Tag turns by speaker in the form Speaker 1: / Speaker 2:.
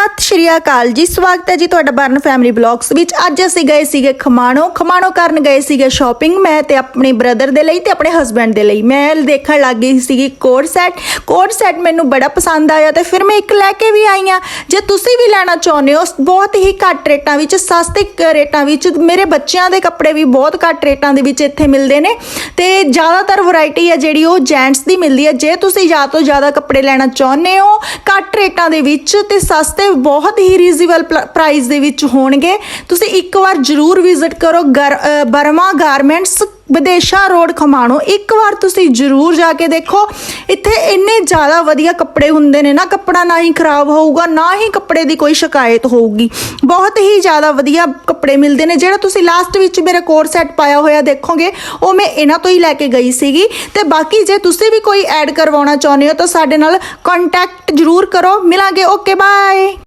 Speaker 1: ਸਤਿ ਸ਼੍ਰੀ ਅਕਾਲ ਜੀ। ਸਵਾਗਤ ਹੈ ਜੀ ਤੁਹਾਡਾ ਬਰਨ ਫੈਮਿਲੀ ਬਲੌਗਸ ਵਿੱਚ। ਅੱਜ ਅਸੀਂ ਗਏ ਸੀਗੇ ਖਮਾਣੋ। ਖਮਾਣੋ ਕਰਨ ਗਏ ਸੀਗੇ ਸ਼ਾਪਿੰਗ ਮੈਂ ਤੇ ਆਪਣੇ ਬ੍ਰਦਰ ਦੇ ਲਈ ਤੇ ਆਪਣੇ ਹਸਬੰਡ ਦੇ ਲਈ। ਮੈਂ ਦੇਖਣ ਲੱਗ ਗਈ ਸੀਗੀ ਕੋਡ ਸੈਟ। ਕੋਡ ਸੈਟ ਮੈਨੂੰ ਬੜਾ ਪਸੰਦ ਆਇਆ ਤੇ ਫਿਰ ਮੈਂ ਇੱਕ ਲੈ ਕੇ ਵੀ ਆਈ ਹਾਂ। ਜੇ ਤੁਸੀਂ ਵੀ ਲੈਣਾ ਚਾਹੁੰਦੇ ਹੋ, ਬਹੁਤ ਹੀ ਘੱਟ ਰੇਟਾਂ ਵਿੱਚ, ਸਸਤੇ ਕ- ਰੇਟਾਂ ਵਿੱਚ, ਮੇਰੇ ਬੱਚਿਆਂ ਦੇ ਕੱਪੜੇ ਵੀ ਬਹੁਤ ਘੱਟ ਰੇਟਾਂ ਦੇ ਵਿੱਚ ਇੱਥੇ ਮਿਲਦੇ ਨੇ। ਤੇ ਜ਼ਿਆਦਾਤਰ ਵੈਰਾਈਟੀ ਹੈ ਜਿਹੜੀ ਉਹ ਜੈਂਟਸ ਦੀ ਮਿਲਦੀ ਹੈ। ਜੇ ਤੁਸੀਂ ਜ਼ਿਆਦਾ ਤੋਂ ਜ਼ਿਆਦਾ ਕੱਪੜੇ ਲੈਣਾ ਚਾਹੁੰਦੇ ਹੋ, ਘੱਟ ਰੇਟਾਂ ਦੇ ਵਿੱਚ ਤੇ ਸਸਤੇ ਬਹੁਤ ਹੀ ਰੀਜ਼ਨੇਬਲ ਪ੍ਰਾਈਸ ਦੇ ਵਿੱਚ ਹੋਣਗੇ। ਤੁਸੀਂ ਇੱਕ ਵਾਰ ਜ਼ਰੂਰ ਵਿਜ਼ਿਟ ਕਰੋ ਗਰ- ਬਰਮਾ ਗਾਰਮੈਂਟਸ ਵਿਦੇਸ਼ਾ ਰੋਡ ਖਮਾਣੋ। ਇੱਕ ਵਾਰ ਤੁਸੀਂ ਜ਼ਰੂਰ ਜਾ ਕੇ ਦੇਖੋ। ਇੱਥੇ ਇੰਨੇ ਜ਼ਿਆਦਾ ਵਧੀਆ ਕੱਪੜੇ ਹੁੰਦੇ ਨੇ ਨਾ, ਕੱਪੜਾ ਨਾ ਹੀ ਖਰਾਬ ਹੋਊਗਾ, ਨਾ ਹੀ ਕੱਪੜੇ ਦੀ ਕੋਈ ਸ਼ਿਕਾਇਤ ਹੋਊਗੀ। ਬਹੁਤ ਹੀ ਜ਼ਿਆਦਾ ਵਧੀਆ ਕੱਪੜੇ ਮਿਲਦੇ ਨੇ, ਜਿਹੜਾ ਤੁਸੀਂ ਲਾਸਟ ਵਿੱਚ ਮੇਰਾ ਕੋਰ ਸੈੱਟ ਪਾਇਆ ਹੋਇਆ ਦੇਖੋਗੇ, ਉਹ ਮੈਂ ਇਹਨਾਂ ਤੋਂ ਹੀ ਲੈ ਕੇ ਗਈ ਸੀਗੀ। ਤੇ ਬਾਕੀ ਜੇ ਤੁਸੀਂ ਵੀ ਕੋਈ ਐਡ ਕਰਵਾਉਣਾ ਚਾਹੁੰਦੇ ਹੋ, ਤਾਂ ਸਾਡੇ ਨਾਲ ਕੰਟੈਕਟ ਜ਼ਰੂਰ ਕਰੋ। ਮਿਲਾਂਗੇ ਓਕੇ ਬਾਏ